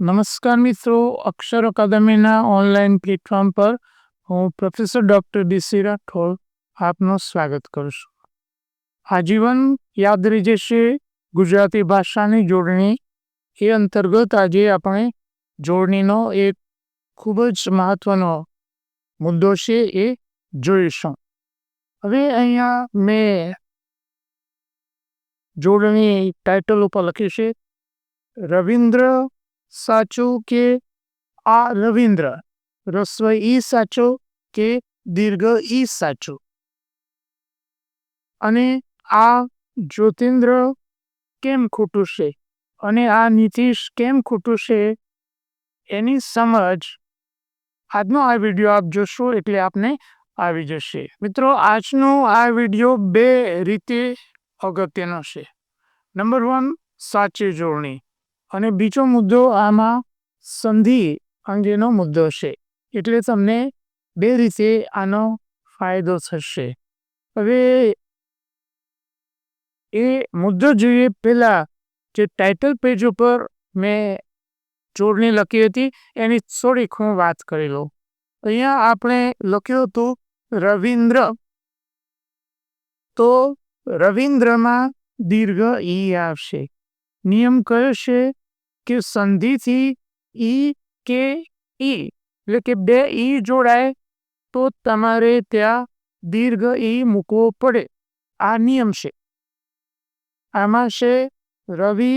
નમસ્કાર મિત્રો, અક્ષર અકાદમીના online platform પર હું પ્રોફેસર ડૉક્ટર ડીસી રાઠોડ આપનું સ્વાગત કરું છું. આજીવન યાદ રહી જશે ગુજરાતી ભાષાની જોડણી. એ અંતર્ગત આજે આપણે જોડણીનો એક ખૂબ જ મહત્વનો મુદ્દો છે એ જોઈશું. હવે અહીંયા મેં જોડણી ટાઇટલ ઉપર લખી છે, રવિન્દ્ર સાચું કે આ રવિન્દ્ર? રસ્વ ઈ સાચો કે દીર્ઘ ઈ સાચું? અને આ જ્યોતિન્દ્ર કેમ ખોટું છે? અને આ નીતિશ કેમ ખોટું છે? એની સમજ આજનો આ વીડિયો આપ જોશો એટલે આપને આવી જશે. મિત્રો, આજનો આ વીડિયો બે રીતે અગત્યનો છે. નંબર વન, સાચી જોડણી. અને બીજો મુદ્દો આમાં સંધિ અંગેનો મુદ્દો છે. એટલે તમને બે રીતે આનો ફાયદો થશે. હવે એ મુદ્દો જોઈએ. પહેલા જે ટાઇટલ પેજ ઉપર મેં જોડણી લખી હતી, એની થોડીક હું વાત કરી લઉં. અહીંયા આપણે લખ્યું હતું રવિન્દ્ર. તો રવિન્દ્રમાં દીર્ઘ ઈ આવશે. નિયમ કયો છે? કે સંધિથી ઈ કે ઈ, એટલે કે બે ઈ જોડાય, તો તમારે ત્યાં દીર્ઘ ઈ મૂકવો પડે. આ નિયમ છે. આમાં છે રવિ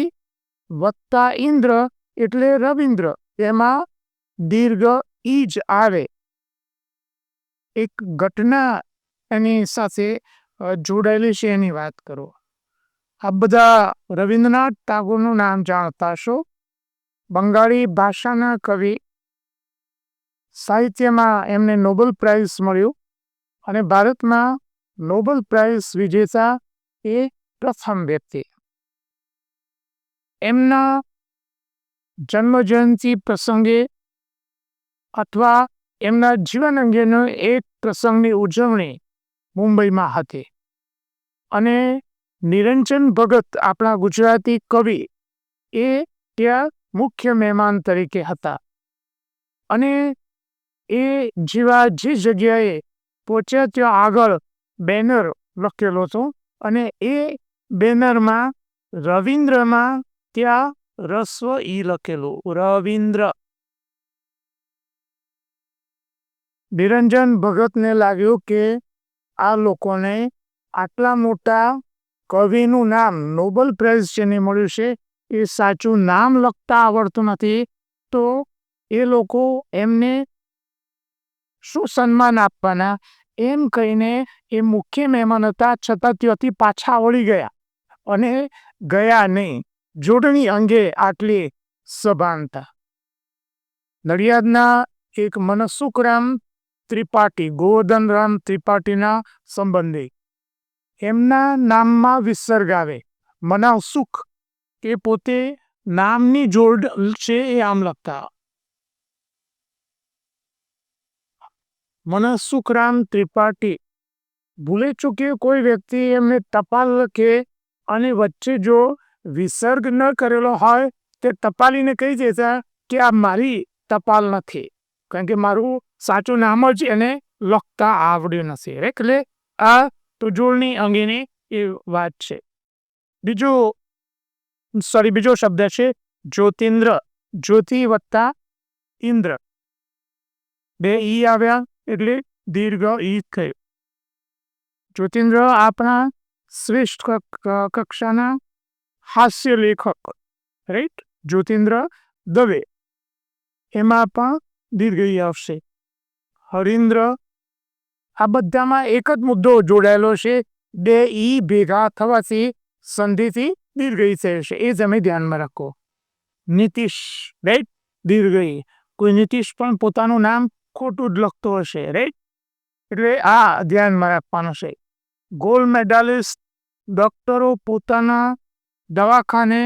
વત્તા ઇન્દ્ર એટલે રવિન્દ્ર. એમાં દીર્ઘ ઈ જ આવે. એક ઘટના એની સાથે જોડાયેલી છે એની વાત કરો. આ બધા રવિન્દ્રનાથ ટાગોરનું નામ જાણતા છો બંગાળી ભાષાના કવિ સાહિત્યમાં એમને નોબેલ પ્રાઇઝ મળ્યું અને ભારતમાં નોબેલ પ્રાઇઝ વિજેતા એ પ્રથમ વ્યક્તિ. એમના જન્મજયંતિ પ્રસંગે અથવા એમના જીવન અંગેનો એક પ્રસંગની ઉજવણી મુંબઈમાં હતી અને નિરંજન ભગત આપણા ગુજરાતી કવિ એ ત્યાં મુખ્ય મહેમાન તરીકે હતા. અને એ જેવા જે જગ્યાએ પહોંચ્યા ત્યાં આગળ બેનર લખેલો હતો અને એ બેનરમાં રવિન્દ્રમાં ત્યાં રસ્વ ઈ લખેલું, રવિન્દ્ર. નિરંજન ભગતને લાગ્યું કે આ લોકોને આટલા મોટા કવિનું નામ નોબલ પ્રાઇઝ જેને મળ્યું છે એ સાચું નામ લખતા આવડતું નથી, તો એ લોકો એમને શું સન્માન આપવાના? એમ કહીને એ મુખ્ય મહેમાન હતા, છતાં ત્યાંથી પાછા વળી ગયા અને ગયા નહીં. જોડણી અંગે આટલી સભાનતા. નડિયાદના એક મનસુખરામ ત્રિપાઠી, ગોવર્ધનરામ ત્રિપાઠીના સંબંધી. એમના નામમાં વિસર્ગ આવે. મનાવ સુખ એ પોતે નામની જોડ છે એ આમ લખતા. મનસુખરામ ત્રિપાઠી. ભૂલે ચૂકે કોઈ વ્યક્તિ એમને ટપાલ લખે અને વચ્ચે જો વિસર્ગ ન કરેલો હોય તે ટપાલીને કહી દેતા કે આ મારી ટપાલ નથી. કારણ કે મારું સાચું નામ જ એને લખતા આવડ્યું નથી. એટલે આ તો જોડણી અંગેની એ વાત છે. બીજો સોરી બીજો શબ્દ છે જ્યોતિન્દ્ર. જ્યોતિ વત્તા ઇન્દ્ર. બે ઈ આવ્યા એટલે દીર્ઘ ઈ થયું. જ્યોતિન્દ્ર આપણા શ્રેષ્ઠ કક્ષાના હાસ્ય લેખક. રાઈટ જ્યોતિન્દ્ર દવે. એમાં પણ દીર્ઘ ઈ આવશે. હરિન્દ્ર આ બધામાં એક જ મુદ્દો જોડાયેલો છે. બે ઈ ભેગા થવાથી, સંધિથી દીર્ઘઈ થશે એ તમે ધ્યાનમાં રાખો. નીતિશ રાઈટ દીર્ઘઈ. કોઈ નીતિશ પણ પોતાનું નામ ખોટું જ લખતો હશે રાઈટ એટલે આ ધ્યાનમાં રાખવાનું છે. ગોલ્ડ મેડાલિસ્ટ ડોક્ટરો પોતાના દવાખાને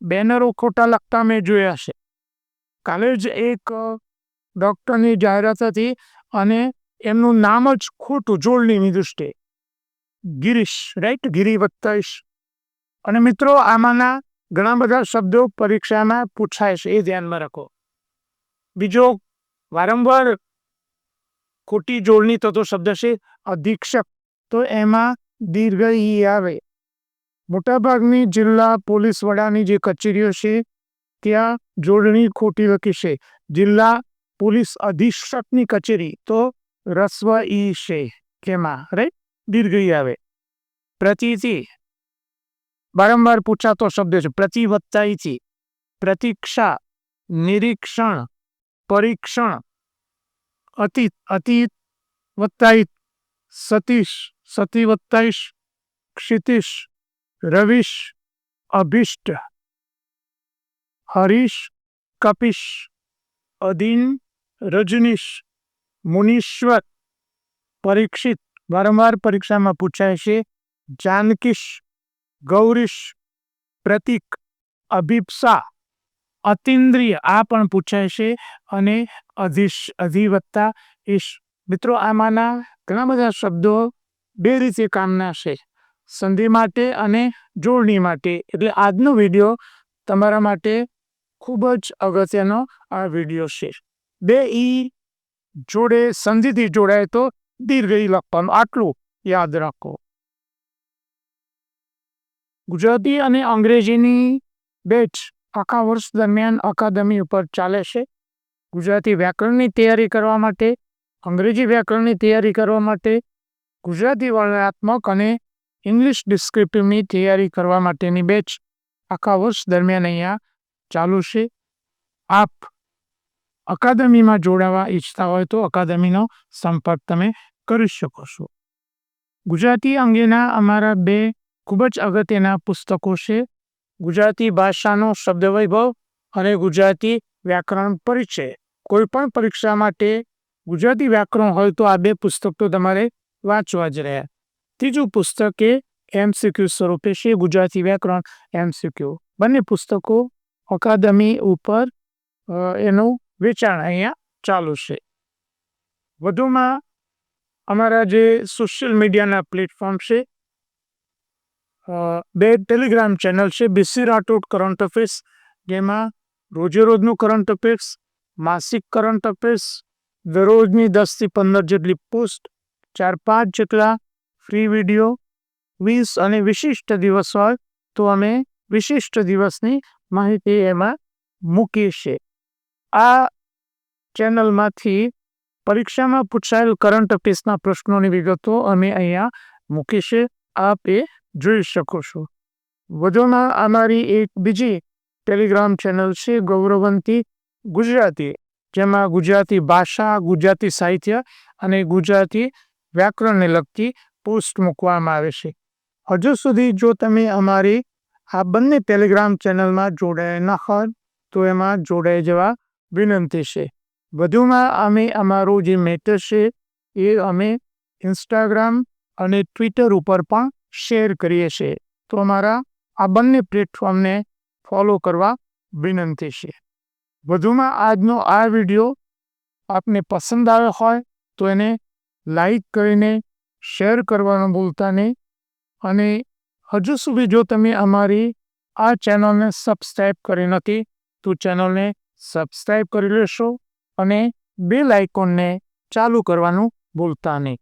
બેનરો ખોટા લખતા મેં જોયા છે. કાલે જ એક ડૉક્ટરની જાહેરાત હતી અને એમનું નામ જ ખોટું જોડણીની દૃષ્ટિએ ગિરીશ રાઈટ ગિરી વત્તાઈશ અને મિત્રો, આમાંના ઘણા બધા શબ્દો પરીક્ષામાં પૂછાય છે, એ ધ્યાનમાં રાખો. બીજો, વારંવાર ખોટી જોડણી થતો શબ્દ છે, અધિક્ષક તો એમાં દીર્ઘ ઈ આવે. મોટાભાગની જિલ્લા પોલીસ વડાની જે કચેરીઓ છે, ત્યાં જોડણી ખોટી લખી છે. જિલ્લા પોલીસ અધિક્ષકની કચેરી તો રસ્વ ઈ છે, કેમાં રાઈટ દીર્ઘ ઈ આવે. પ્રતિથી વારંવાર પૂછાતો શબ્દ છે. પ્રતિ વત્તા પ્રતીક્ષા, નિરીક્ષણ, પરીક્ષણ અતીત અતીત વત્તાઈત સતીશ સતી વત્તા ક્ષિતિશ, રવિશ, અભિષ્ટ, હરીશ, કપિશ અધીન રજનીશ, મુનીશ્વર, પરીક્ષિત. વારંવાર પરીક્ષામાં પૂછાય છે, જાનકીશ ગૌરીશ પ્રતિક અભિપ્સા અતિન્દ્રિય આ પણ પૂછાય છે અને અધિશ અધિવત્તા ઈશ. મિત્રો, આમાંના ઘણા બધા શબ્દો બે રીતે કામના છે. સંધિ માટે અને જોડણી માટે. એટલે આજનો વીડિયો તમારા માટે ખૂબ જ અગત્યનો આ વીડિયો છે. બે ઈ જોડે સંધિથી જોડાય તો દીર્ઘ લખવાનું. આટલું યાદ રાખો. ગુજરાતી અને અંગ્રેજીની બેચ આખા વર્ષ દરમિયાન અકાદમી ઉપર ચાલે છે. ગુજરાતી વ્યાકરણની તૈયારી કરવા માટે, અંગ્રેજી વ્યાકરણની તૈયારી કરવા માટે, ગુજરાતી વર્ણનાત્મક અને ઇંગ્લિશ ડિસ્ક્રિપ્ટિવની તૈયારી કરવા માટેની બેચ આખા વર્ષ દરમિયાન અહીંયા ચાલુ છે. આપ અકાદમીમાં જોડાવા ઈચ્છતા હોય તો અકાદમીનો સંપર્ક તમે કરી શકો છો. ગુજરાતી અંગેના અમારા બે ખૂબ જ અગત્યના પુસ્તકો છે. ગુજરાતી ભાષાનો શબ્દ વૈભવ અને ગુજરાતી વ્યાકરણ પરિચય. કોઈ પણ પરીક્ષા માટે ગુજરાતી વ્યાકરણ હોય તો આ બે પુસ્તક તો તમારે વાંચવા જ રહ્યા. ત્રીજું પુસ્તક એ એમસીક્યુ સ્વરૂપે છે, ગુજરાતી વ્યાકરણ એમસીક્યુ બંને પુસ્તકો અકાદમી ઉપર એનું વેચાણ અહીંયા ચાલુ છે. વધુમાં અમારા જે સોશિયલ મીડિયાના પ્લેટફોર્મ છે બે ટેલિગ્રામ ચેનલ છે બીસી રાઠોડ કરંટ અફેર્સ જેમાં રોજે રોજનું કરંટ અફેર્સ માસિક કરંટ અફેર્સ દરરોજની દસથી પંદર જેટલી પોસ્ટ ચાર પાંચ જેટલા ફ્રી વીડિયો વીસ અને વિશિષ્ટ દિવસ હોય તો અમે વિશિષ્ટ દિવસની માહિતી એમાં મૂકીએ છીએ. આ ચેનલમાંથી પરીક્ષામાં પૂછાયેલ કરંટ અફેર્સના પ્રશ્નોની વિગતો અમે અહીંયા મૂકીશે આપ એ જોઈ શકો છો. વધુમાં અમારી એક બીજી ટેલિગ્રામ ચેનલ છે ગૌરવંતી ગુજરાતી, જેમાં ગુજરાતી ભાષા, ગુજરાતી સાહિત્ય અને ગુજરાતી વ્યાકરણને લગતી પોસ્ટ મૂકવામાં આવે છે. હજુ સુધી જો તમે અમારી આ બંને ટેલિગ્રામ ચેનલમાં જોડાયા ન હોય તો એમાં જોડાઈ જવા વિનંતી છે. વધુમાં અમે અમારું જે મેટર છે, એ અમે ઇન્સ્ટાગ્રામ અને ટ્વિટર ઉપર પણ શેર કરીએ છીએ. તો અમારા આ બંને પ્લેટફોર્મને ફોલો કરવા વિનંતી છે. વધુમાં આજનો આ વીડિયો આપને પસંદ આવ્યો હોય તો એને લાઈક કરીને શેર કરવાનું ભૂલતા નહીં. અને હજુ સુધી જો તમે અમારી આ ચેનલને સબસ્ક્રાઈબ કરી નથી, તો ચેનલને સબસ્ક્રાઈબ કરી લેશો અને બેલ આઇકોનને ચાલુ કરવાનું ભૂલતા નહીં.